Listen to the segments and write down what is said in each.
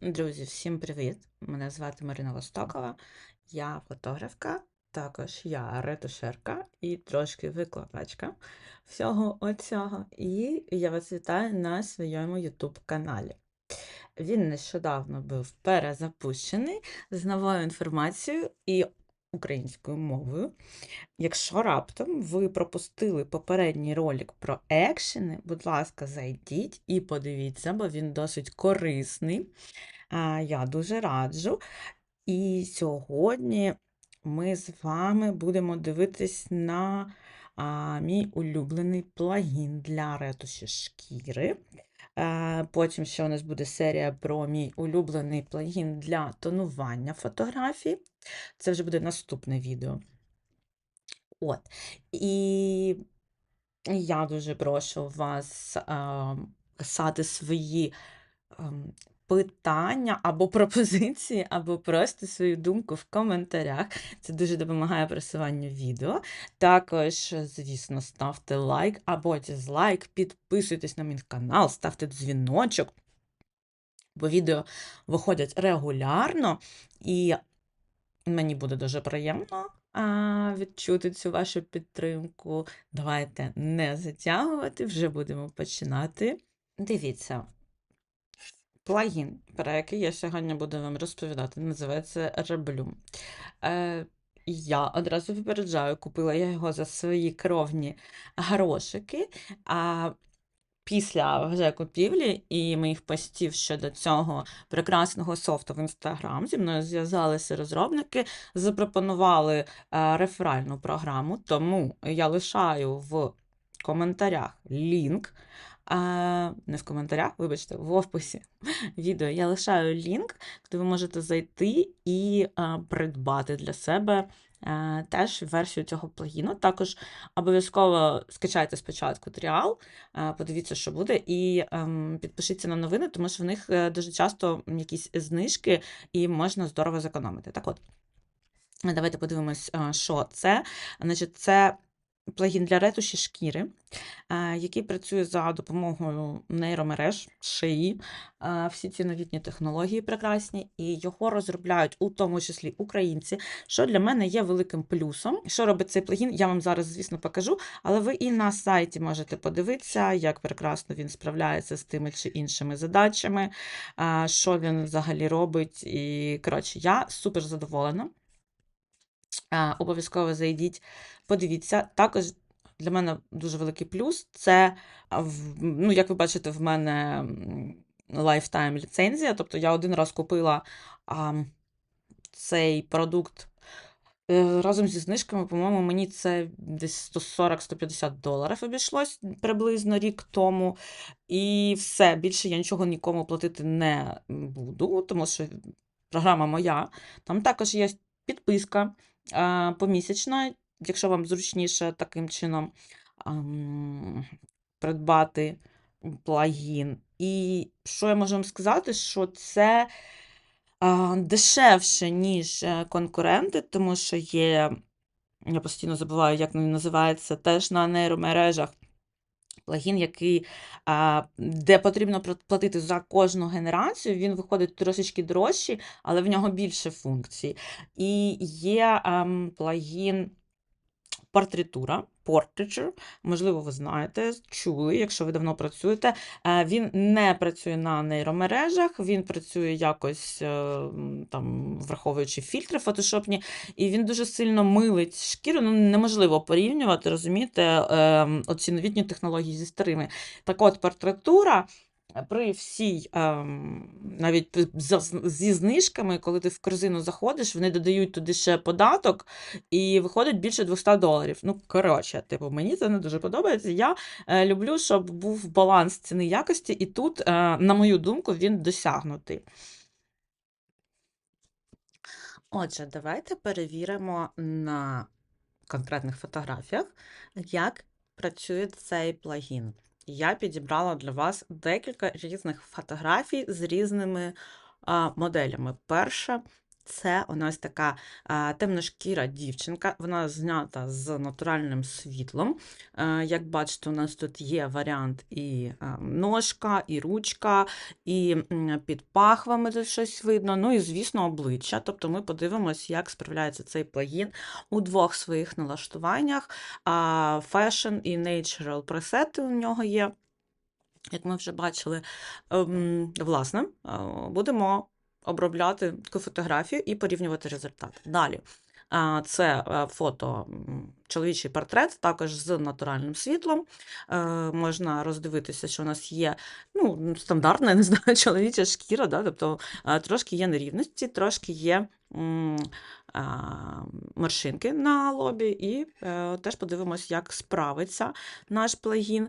Друзі, всім привіт! Мене звати Марина Востокова, я фотографка, також я ретушерка і трошки викладачка всього оцього. І я вас вітаю на своєму YouTube каналі. Він нещодавно був перезапущений з новою інформацією і українською мовою. Якщо раптом ви пропустили попередній ролик про екшени, будь ласка, зайдіть і подивіться, бо він досить корисний. Я дуже раджу. І сьогодні ми з вами будемо дивитись на а, мій улюблений плагін для ретуші шкіри. Потім ще у нас буде серія про мій улюблений плагін для тонування фотографій. Це вже буде наступне відео. От. І я дуже прошу вас а, писати свої ем, питання або пропозиції, або просто свою думку в коментарях. Це дуже допомагає просуванню відео. Також, звісно, ставте лайк або дизлайк, підписуйтесь на мій канал, ставте дзвіночок, бо відео виходять регулярно, і мені буде дуже приємно а, відчути цю вашу підтримку. Давайте не затягувати, вже будемо починати. Дивіться. Плагін, про який я сьогодні буду вам розповідати, називається Reblum. Е, я одразу випереджаю, купила я його за свої кровні грошики. А після вже купівлі і моїх постів щодо цього прекрасного софту в Інстаграм зі мною зв'язалися розробники, запропонували е, реферальну програму, тому я лишаю в коментарях лінк. А, не в коментарях, вибачте, в описі відео я лишаю лінк, куди ви можете зайти і а, придбати для себе теж версію цього плагіну. Також обов'язково скачайте спочатку тріал, подивіться, що буде, і ем, підпишіться на новини, тому що в них е, дуже часто якісь знижки і можна здорово зекономити. Так от. Давайте подивимось, що це. Значить, Це плагін для ретуші шкіри, е, який працює за допомогою нейромереж, шиї, е, всі ці новітні технології прекрасні, і його розробляють у тому числі українці, що для мене є великим плюсом. Що робить цей плагін, я вам зараз, звісно, покажу, але ви і на сайті можете подивитися, як прекрасно він справляється з тими чи іншими задачами, е, що він взагалі робить. І, коротше, я супер задоволена. Обов'язково зайдіть, подивіться. Також для мене дуже великий плюс це, ну, як ви бачите, в мене lifetime ліцензія. Тобто я один раз купила а, цей продукт е, разом зі знижками, по-моєму, мені це десь 140-150 доларів обійшлось приблизно рік тому. І все, більше я нічого нікому платити не буду, тому що програма моя. Там також є підписка помісячно, якщо вам зручніше таким чином придбати плагін. І що я можу вам сказати, що це дешевше, ніж е, конкуренти, тому що є, я постійно забуваю, як він називається, теж на нейромережах плагін, який, де потрібно платити за кожну генерацію, він виходить трошечки дорожчий, але в нього більше функцій. І є плагін портритура. Portraiture, можливо, ви знаєте, чули, якщо ви давно працюєте. Е, він не працює на нейромережах, він працює якось, е, там, враховуючи фільтри фотошопні, і він дуже сильно милить шкіру. Ну, неможливо порівнювати, розумієте, ем, оці новітні технології зі старими. Так от, портритура при всій, ем, навіть зі знижками, коли ти в корзину заходиш, вони додають туди ще податок і виходить більше 200 доларів. Ну, коротше, типу, мені це не дуже подобається. Я е, люблю, щоб був баланс ціни якості, і тут, е, на мою думку, він досягнутий. Отже, давайте перевіримо на конкретних фотографіях, як працює цей плагін я підібрала для вас декілька різних фотографій з різними моделями. Перша Це у нас така темношкіра дівчинка, вона знята з натуральним світлом. Е, як бачите, у нас тут є варіант і ножка, і ручка, і під пахвами тут щось видно. Ну і, звісно, обличчя. Тобто ми подивимось, як справляється цей плагін у двох своїх налаштуваннях. Fashion і Natural пресети у нього є. Як ми вже бачили, Ем, власне, е, будемо обробляти таку фотографію і порівнювати результат. Далі. Це е, фото чоловічий портрет, також з натуральним світлом. Е, Можна роздивитися, що у нас є ну, стандартна, не знаю, чоловіча шкіра, да? тобто е, трошки є нерівності, трошки є морщинки на лобі, і теж подивимось, як справиться наш плагін.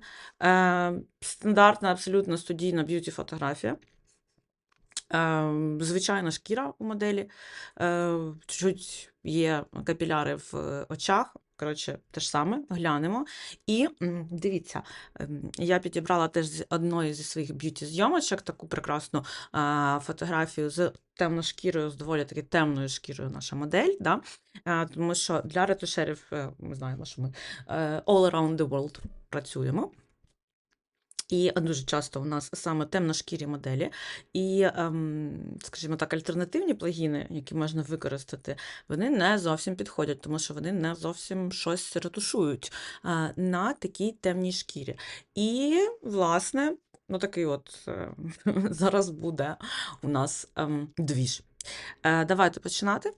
Стандартна, абсолютно студійна б'юті-фотографія. Е, Звичайна шкіра у моделі, е, чуть є капіляри в е, очах. Коротше, те ж саме, глянемо. І дивіться, ем, я підібрала теж з одної зі своїх б'юті-зйомочок таку прекрасну а, фотографію з темношкірою, з доволі таки темною шкірою наша модель. Да? А, тому що для ретушерів е, ми знаємо, що ми е, all around the world працюємо. І дуже часто у нас саме темношкірі моделі, і, ем, скажімо так, альтернативні плагіни, які можна використати, вони не зовсім підходять, тому що вони не зовсім щось ретушують е, на такій темній шкірі. І, власне, ну такий от е, зараз буде у нас ем, двіж. Е, давайте починати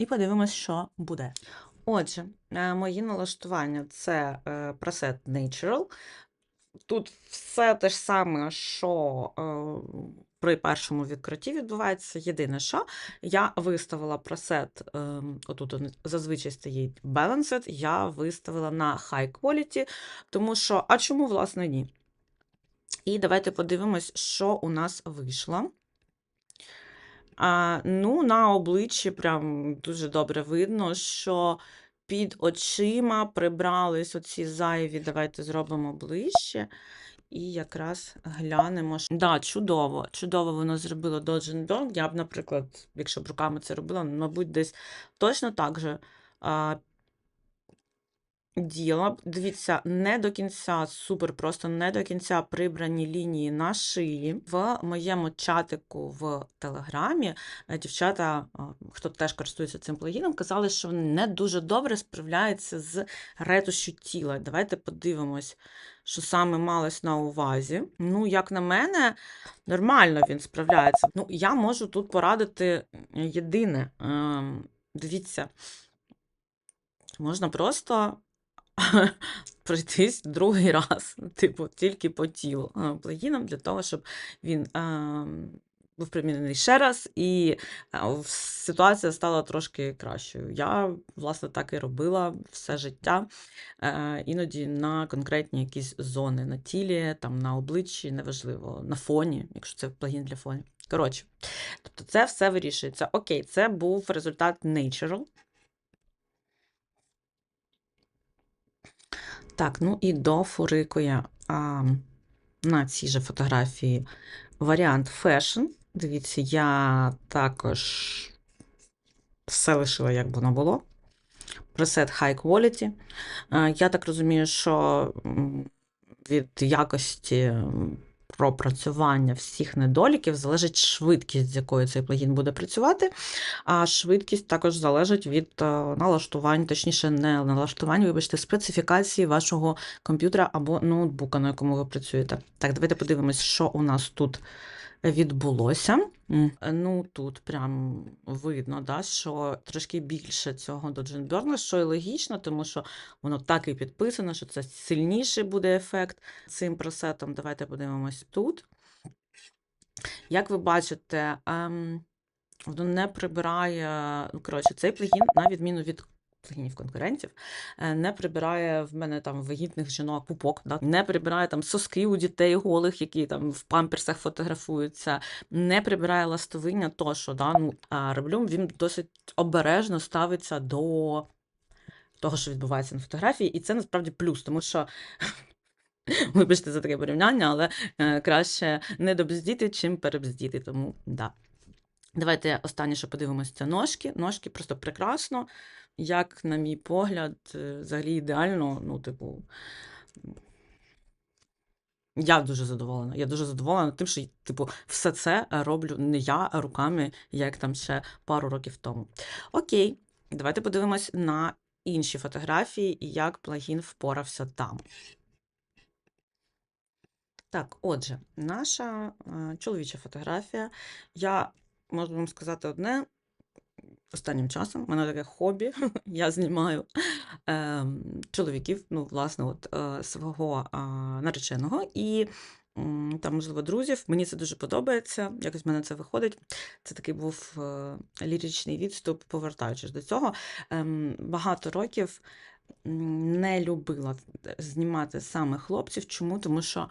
і подивимось, що буде. Отже, мої налаштування це пресет Natural. Тут все те ж саме, що е, при першому відкритті відбувається. Єдине, що я виставила пресет, е, отут зазвичай стоїть Balanced, я виставила на High Quality, тому що, а чому, власне, ні? І давайте подивимось, що у нас вийшло. А, ну, на обличчі прям дуже добре видно, що під очима прибрались оці зайві. Давайте зробимо ближче. І якраз глянемо. Да, чудово. Чудово воно зробило Dodge Dog. Я б, наприклад, якщо б руками це робила, мабуть, десь точно так же діла. Дивіться, не до кінця, супер, просто не до кінця прибрані лінії на шиї. В моєму чатику в Телеграмі е, дівчата, хто теж користується цим плагіном, казали, що вони не дуже добре справляються з ретушю тіла. Давайте подивимось, що саме малось на увазі. Ну, як на мене, нормально він справляється. Ну, я можу тут порадити єдине. Ем, Дивіться, можна просто пройтись другий раз, типу, тільки по тілу е, плагіном, для того, щоб він е, був примінений ще раз, і е, ситуація стала трошки кращою. Я, власне, так і робила все життя, іноді на конкретні якісь зони на тілі, там, на обличчі, неважливо, на фоні, якщо це плагін для фонів. Коротше, тобто це все вирішується. Окей, це був результат Natural. Так, ну і дофурикує а, на цій же фотографії варіант фешн. Дивіться, я також все лишила, як воно було. Пресет High Quality. А, Я так розумію, що від якості пропрацювання всіх недоліків залежить швидкість, з якою цей плагін буде працювати. А швидкість також залежить від е, налаштувань, точніше, не налаштувань, вибачте, специфікації вашого комп'ютера або ноутбука, на якому ви працюєте. Так, давайте подивимось, що у нас тут відбулося. М, Ну, тут прям видно, да, що трошки більше цього до Джинберна, що і логічно, тому що воно так і підписано, що це сильніший буде ефект цим просетом. Давайте подивимось тут. Як ви бачите, ем, воно не прибирає, ну, коротше, цей плагін, на відміну від плагінів конкурентів, е, не прибирає в мене там вагітних жінок пупок, да? не прибирає там соски у дітей голих, які там в памперсах фотографуються, не прибирає ластовиння, то що да? ну, а Ревлюм він досить обережно ставиться до того, що відбувається на фотографії, і це насправді плюс, тому що. Вибачте за таке порівняння, але е, краще не добздіти, чим перебздіти. Тому да. Давайте останнє, що подивимося, це ножки. Ножки просто прекрасно. Як, на мій погляд, е, взагалі ідеально, ну, типу. Я дуже задоволена. Я дуже задоволена тим, що типу, все це роблю не я, а руками, як там ще пару років тому. Окей, давайте подивимось на інші фотографії і як плагін впорався там. Так, отже, наша е, чоловіча фотографія. Я можу вам сказати одне. Останнім часом в мене таке хобі. Я знімаю е, чоловіків, ну, власне, от, е, свого е, нареченого і м, там, можливо, друзів. Мені це дуже подобається. Якось в мене це виходить. Це такий був е, ліричний відступ, повертаючись до цього. Е, багато років не любила знімати саме хлопців. Чому? Тому що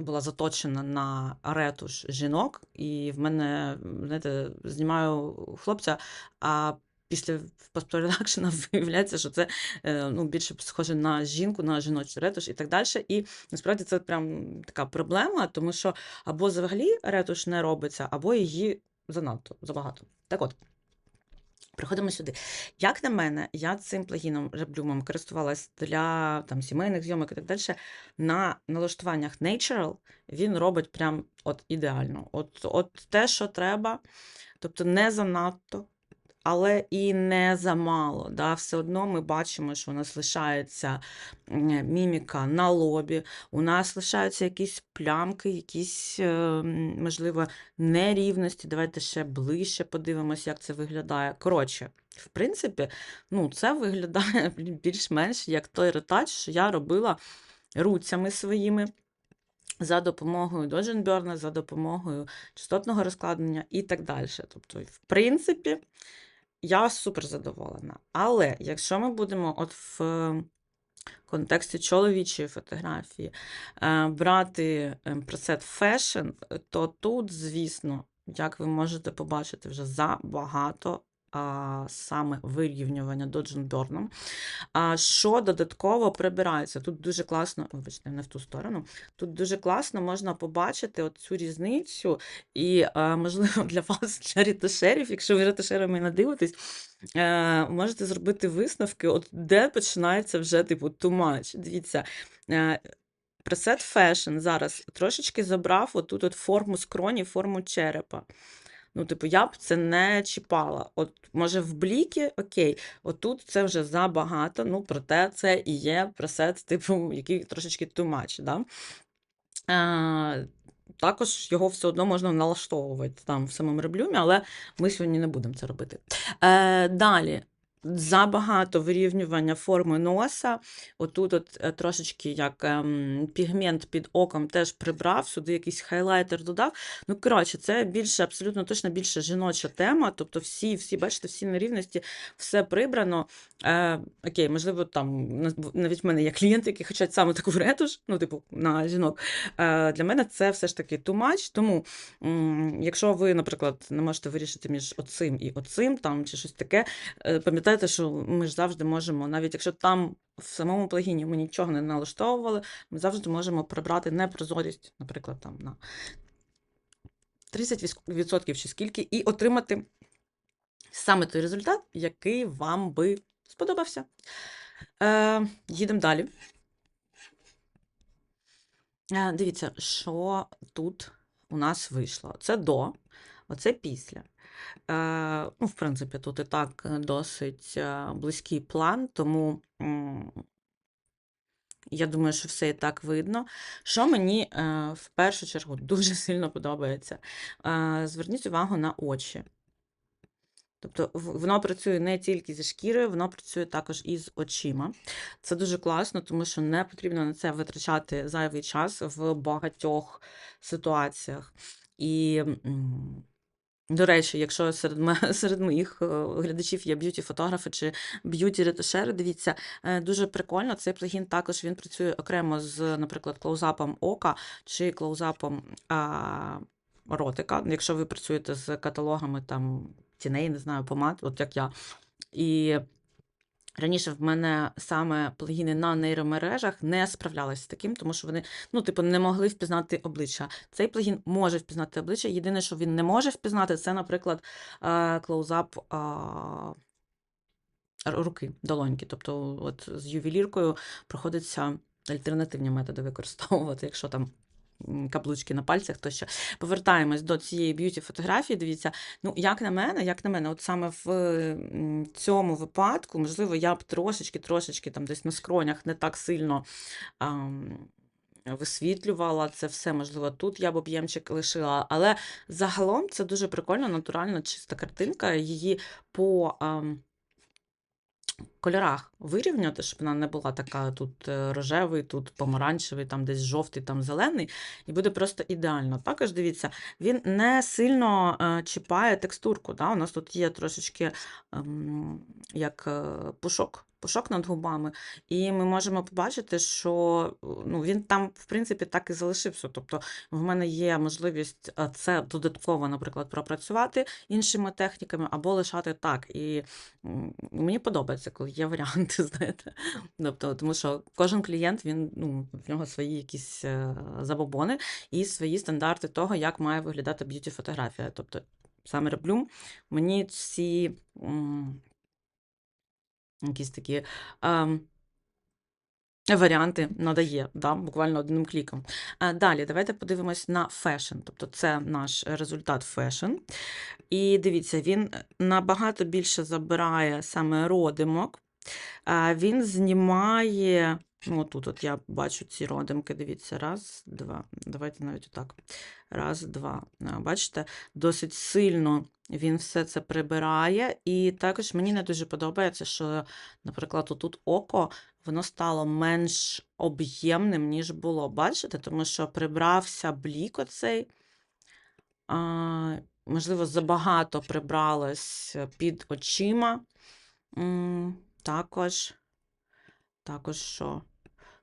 була заточена на ретуш жінок, і в мене, знаєте, знімаю хлопця, а після постпродакшена виявляється, що це е, ну, більше схоже на жінку, на жіночий ретуш і так далі. І насправді це прям така проблема, тому що або взагалі ретуш не робиться, або її занадто забагато. Так от. Приходимо сюди. Як на мене, я цим плагіном Реблюмом користувалась для там, сімейних зйомок і так далі. На налаштуваннях Natural він робить прям от ідеально. От, От те, що треба, тобто не занадто але і не замало. Да? Все одно ми бачимо, що у нас лишається міміка на лобі, у нас лишаються якісь плямки, якісь, е, можливо, нерівності. Давайте ще ближче подивимося, як це виглядає. Коротше, в принципі, ну, це виглядає більш-менш як той ретач, що я робила руцями своїми. За допомогою Додженберна, за допомогою частотного розкладення і так далі. Тобто, в принципі, я супер задоволена. Але якщо ми будемо от в контексті чоловічої фотографії е, брати ем, пресет фешн, то тут, звісно, як ви можете побачити, вже забагато а, саме вирівнювання додженберном. Що додатково прибирається? Тут дуже класно, вибачте, не в ту сторону. Тут дуже класно можна побачити цю різницю, і, а, можливо, для вас, для рітошерів, якщо ви рітошерами не дивитесь, е, можете зробити висновки, от де починається вже типу much. Дивіться. Е, Пресет Fashion зараз трошечки забрав отут от форму скроні, форму черепа. Ну, типу, я б це не чіпала. От, може, в бліки, окей, отут це вже забагато, ну, проте це і є пресет, типу, який трошечки тумач. да? А, також його все одно можна налаштовувати там в самому реблюмі, але ми сьогодні не будемо це робити. Е, Далі, Забагато вирівнювання форми носа. Отут от е, трошечки як ем, пігмент під оком теж прибрав, сюди якийсь хайлайтер додав. Ну, коротше, це більше, абсолютно точно більше жіноча тема. Тобто, всі, всі, бачите, всі нерівності, все прибрано. Е, Окей, можливо, там навіть в мене є клієнти, які хочуть саме таку ретуш, ну, типу, на жінок. Е, Для мене це все ж таки too much, Тому, м, якщо ви, наприклад, не можете вирішити між оцим і оцим, там, чи щось таке, е, пам'ятайте, пам'ятайте, що ми ж завжди можемо, навіть якщо там в самому плагіні ми нічого не налаштовували, ми завжди можемо прибрати непрозорість, наприклад, там на 30% чи скільки, і отримати саме той результат, який вам би сподобався. Е, Їдемо далі. Е, Дивіться, що тут у нас вийшло. Це до, оце після. Е, ну, В принципі, тут і так е, досить е, близький план, тому я думаю, що все і так видно. Що мені в першу чергу дуже сильно подобається, зверніть увагу на очі. Тобто воно працює не тільки зі шкірою, воно працює також і з очима. Це дуже класно, тому що не потрібно на це витрачати зайвий час в багатьох ситуаціях. І до речі, якщо серед серед моїх е, глядачів є б'юті-фотографи чи б'юті-ретушери, дивіться, е, дуже прикольно. Цей плагін також він працює окремо з, наприклад, клоузапом ока чи клоузапом а, ротика. Якщо ви працюєте з каталогами там тіней, не знаю, помад, от як я. І Раніше в мене саме плагіни на нейромережах не справлялися з таким, тому що вони, ну, типу, не могли впізнати обличчя. Цей плагін може впізнати обличчя. Єдине, що він не може впізнати, це, наприклад, е, клоузап руки, долоньки. Тобто, от з ювеліркою проходиться альтернативні методи використовувати, якщо там. Каблучки на пальцях тощо. Повертаємось до цієї б'юті фотографії. Дивіться, ну як на мене, як на мене, от саме в цьому випадку, можливо, я б трошечки, трошечки там десь на скронях не так сильно ам, висвітлювала це все. Можливо, тут я б об'ємчик лишила. Але загалом це дуже прикольна, натуральна, чиста картинка. Її по. ам, кольорах вирівняти, щоб вона не була така тут е, рожевий, тут помаранчевий, там десь жовтий, там зелений, і буде просто ідеально. Також дивіться, він не сильно е, чіпає текстурку. Да? У нас тут є трошечки ем, як е, пушок. Пушок над губами, і ми можемо побачити, що ну, він там, в принципі, так і залишився. Тобто, в мене є можливість е, це додатково, наприклад, пропрацювати іншими техніками або лишати так. І мені подобається, коли є варіанти, знаєте. Тобто, тому що кожен клієнт, він, ну, в нього свої якісь е, забобони і свої стандарти того, як має виглядати б'юті-фотографія. Тобто, саме роблю, мені ці якісь такі. е, Варіанти надає, да, буквально одним кліком. Е, далі, давайте подивимось на фешн. Тобто це наш результат фешн. І дивіться, він набагато більше забирає саме родимок. А Він знімає. Ну, тут от я бачу ці родимки. Дивіться, раз, два. Давайте навіть отак. Раз, два. Бачите, досить сильно він все це прибирає. І також мені не дуже подобається, що, наприклад, тут око воно стало менш об'ємним, ніж було. Бачите? Тому що прибрався блік оцей. А, можливо, забагато прибралось під очима. Також, також що?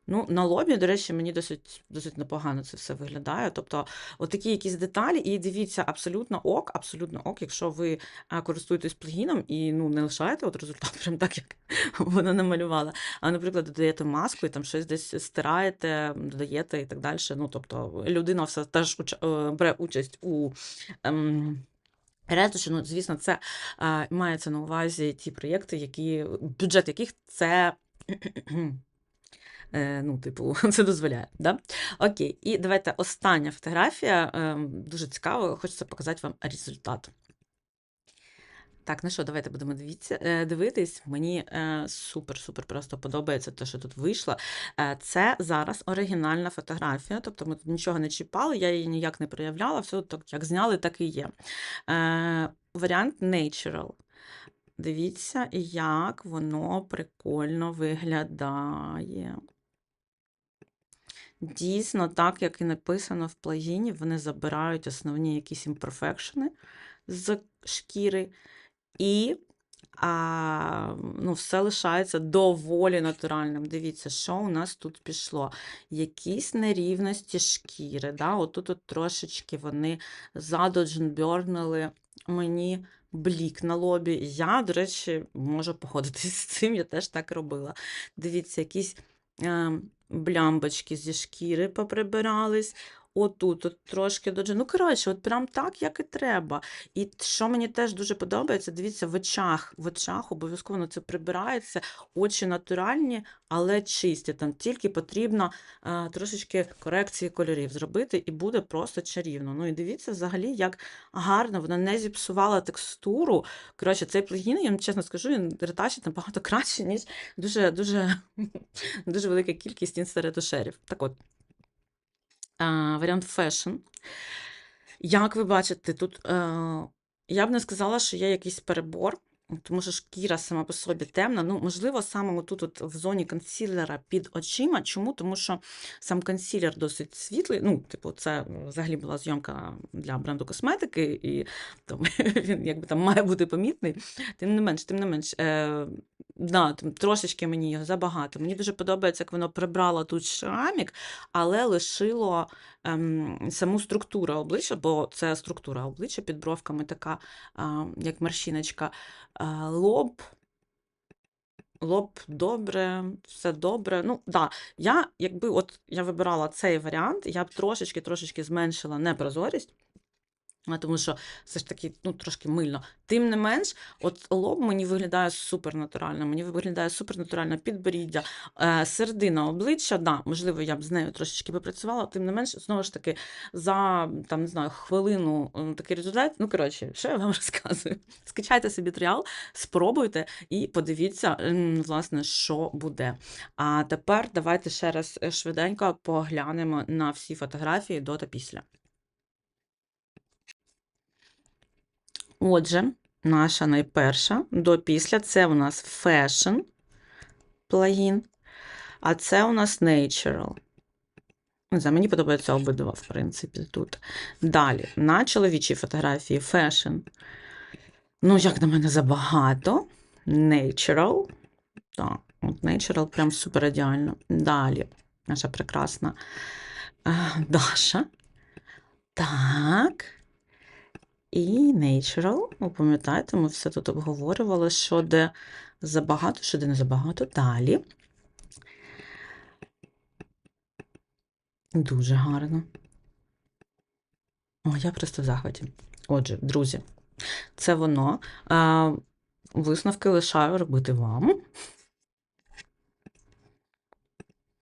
Ну, на лобі, до речі, мені досить, досить непогано це все виглядає. Тобто, отакі якісь деталі, і дивіться, абсолютно ок, абсолютно ок, якщо ви а, користуєтесь плагіном і ну, не лишаєте от результат, прям так, як вона намалювала. А, наприклад, додаєте маску і там щось десь стираєте, додаєте і так далі. Ну, тобто, людина все теж е, бере участь у. Ем, Ретуші, ну, звісно, це е, мається на увазі ті проєкти, які, бюджет яких це Е, ну, типу, це дозволяє. Да? Окей, і давайте остання фотографія. Ем, Дуже цікаво, хочеться показати вам результат. Так, ну що, давайте будемо дивіться, е, дивитись. Мені супер-супер просто подобається те, що тут вийшло. Е, Це зараз оригінальна фотографія, тобто ми тут нічого не чіпали, я її ніяк не проявляла, все так, як зняли, так і є. Е, Варіант Natural. Дивіться, як воно прикольно виглядає. Дійсно, так як і написано в плагіні, вони забирають основні якісь імперфекшени з шкіри, і а, ну, все лишається доволі натуральним. Дивіться, що у нас тут пішло. Якісь нерівності шкіри. Да? Отут от трошечки вони задодженбернули мені блік на лобі. Я, до речі, можу походитись з цим, я теж так робила. Дивіться, якісь е, блямбочки зі шкіри поприбирались. Отут от трошки доджи. Ну, коротше, от прям так, як і треба. І що мені теж дуже подобається, дивіться, в очах, в очах обов'язково це прибирається, очі натуральні, але чисті. Там тільки потрібно е, трошечки корекції кольорів зробити, і буде просто чарівно. Ну і дивіться, взагалі, як гарно, вона не зіпсувала текстуру. Коротше, цей плагін, я вам чесно скажу, він ретачить набагато краще, ніж дуже, дуже, дуже велика кількість інстаретушерів. Так от. А, варіант фешн. Як ви бачите, тут е, я б не сказала, що є якийсь перебор, тому що шкіра сама по собі темна. Ну, можливо, саме тут от в зоні консілера під очима. Чому? Тому що сам консілер досить світлий. Ну, типу, це взагалі була зйомка для бренду косметики, і там, він якби там має бути помітний. Тим не менш, тим не менш. Е, Да, трошечки мені його забагато. Мені дуже подобається, як воно прибрало тут шрамік, але лишило ем, саму структуру обличчя, бо це структура обличчя під бровками така, а, як морщиночка. А, лоб. лоб добре, все добре. Ну, да, я, якби от я вибирала цей варіант, я б трошечки трошечки зменшила непрозорість. Тому що все ж таки ну, трошки мильно. Тим не менш, от лоб мені виглядає супернатурально, мені виглядає супернатурально підборіддя, е, середина обличчя, да, можливо, я б з нею трошечки попрацювала, тим не менш, знову ж таки, за там, не знаю, хвилину е, такий результат. Ну, коротше, що я вам розказую? Скачайте собі тріал, спробуйте і подивіться, власне, що буде. А тепер давайте ще раз е, швиденько поглянемо на всі фотографії до та після. Отже, наша найперша до після це у нас Fashion плагін, а це у нас Natural. Знаю, мені подобається обидва, в принципі, тут. Далі, на чоловічій фотографії Fashion. Ну, як на мене, забагато. Natural. Так, от Natural прям супер ідеально. Далі, наша прекрасна е, Даша. Так. І Natural. Ви пам'ятаєте, ми все тут обговорювали, що де забагато, що де не забагато. Далі. Дуже гарно. О, я просто в захваті. Отже, друзі, це воно. Висновки лишаю робити вам.